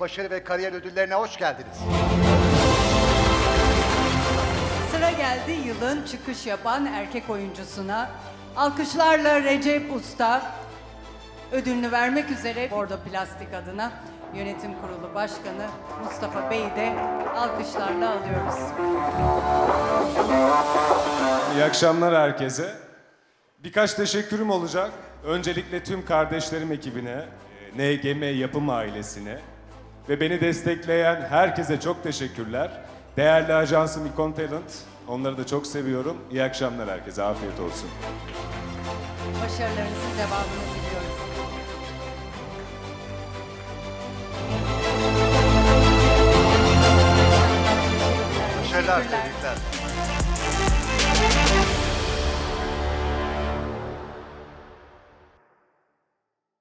başarı ve kariyer ödüllerine hoş geldiniz. Sıra geldi yılın çıkış yapan erkek oyuncusuna. Alkışlarla Recep Usta ödülünü vermek üzere Bordo Plastik adına Yönetim Kurulu Başkanı Mustafa Bey'i de alkışlarla alıyoruz. İyi akşamlar herkese. Birkaç teşekkürüm olacak. Öncelikle tüm kardeşlerim ekibine, NGM Yapım ailesine ve beni destekleyen herkese çok teşekkürler. Değerli ajansım Icon Talent, onları da çok seviyorum. İyi akşamlar herkese, afiyet olsun. Başarılarınızın devamını diliyoruz. Başarılar, tebrikler.